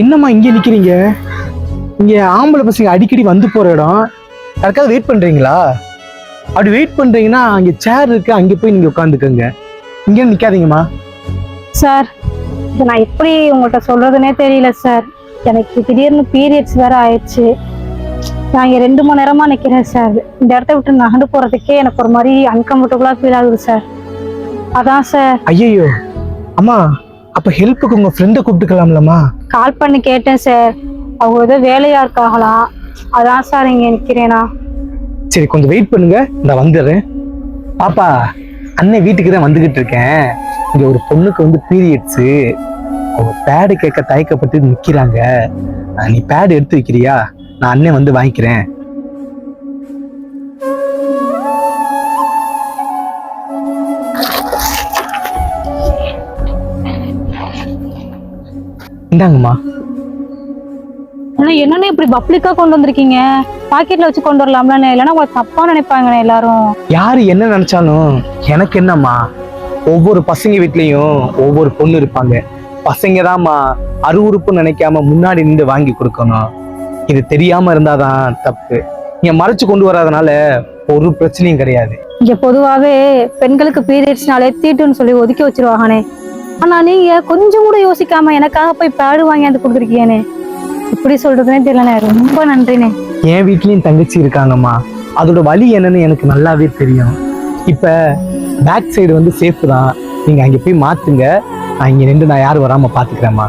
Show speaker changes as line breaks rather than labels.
என்னம்மா இங்கே நிக்கிறீங்க? இங்க ஆம்பளை பசங்க அடிக்கடி வந்து போற இடம். யாருக்காவது வெயிட் பண்றீங்களா? அப்படி வெயிட் பண்றீங்கன்னா அங்க சேர் இருக்கு அங்க போய் நீங்க உட்காந்துக்கோங்க. இங்கே நிக்காதீங்கம்மா.
சார் இது நான் எப்படி உங்கள்கிட்ட சொல்றதுனே தெரியல சார் எனக்கு திடீர்னு பீரியட்ஸ் வேற ஆயிடுச்சு. நான் இங்க ரெண்டு மணி நேரமா நிக்கிறேன் சார் இந்த இடத்த விட்டு நகண்டு போறதுக்கே எனக்கு ஒரு மாதிரி அன்கம்ஃபர்டபுளா ஃபீல் ஆகுது சார் அதான் சார்
ஐயோ அம்மா அப்ப ஹெல்ப்புக்கு உங்க ஃப்ரெண்டை கூப்பிட்டுக்கலாம்லம்மா?
கால் பண்ணி கேட்டேன் சார் அவங்க ஏதோ வேலையா இருக்காங்களாம் அதான் சார் இங்க நிக்கிறேனா.
சரி கொஞ்சம் வெயிட் பண்ணுங்க. நான் வந்துடுறேன். பாப்பா அண்ணன் வீட்டுக்கு தான் வந்துகிட்டு இருக்கேன். இங்க ஒரு பொண்ணுக்கு வந்து பீரியட்ஸு அவங்க பேடு கேட்க தயக்கப்பட்டு நிக்கிறாங்க. அஹ் நீ பேடு எடுத்து வைக்கிறியா? நான் அண்ணன் வந்து வாங்கிக்கிறேன். இந்தாங்கம்மா.
ஆனா என்னன்னு இப்படி பப்ளிக்கா கொண்டு வந்திருக்கீங்க? பாக்கெட்ல வச்சு கொண்டு வரலாம்ல இல்லைன்னா உங்களை தப்பா நினைப்பாங்க எல்லாரும்.
யாரு என்ன நினைச்சாலும் எனக்கு என்னம்மா? ஒவ்வொரு பசங்க வீட்லயும் ஒவ்வொரு பொண்ணு இருப்பாங்க. பசங்க தான்மா அருவுறுப்பு நினைக்காம முன்னாடி நின்று வாங்கி கொடுக்கணும். இது தெரியாம இருந்தாதான் தப்பு. நீங்க மறைச்சு கொண்டு வராதனால ஒரு பிரச்சனையும் கிடையாது.
இங்க பொதுவாவே பெண்களுக்கு பீரியட்ஸ்னாலே தீட்டுன்னு சொல்லி ஒதுக்கி வச்சிருவாங்கனே ஆனா நீங்க கொஞ்சம் கூட யோசிக்காம எனக்காக போய் பேடு வாங்கியாந்து கொடுத்துருக்கீங்கனே இப்படி சொல்றதுனே தெரியலண்ணே. ரொம்ப நன்றிண்ணே.
என் வீட்லயும் தங்கச்சி இருக்காங்கம்மா. அதோட வழி என்னன்னு எனக்கு நல்லாவே தெரியும். இப்ப பேக் சைடு வந்து சேஃப் தான். நீங்க அங்க போய் மாத்துங்க. நான் இங்க நின்று நான் யாரும் வராம பாத்துக்கிறேம்மா.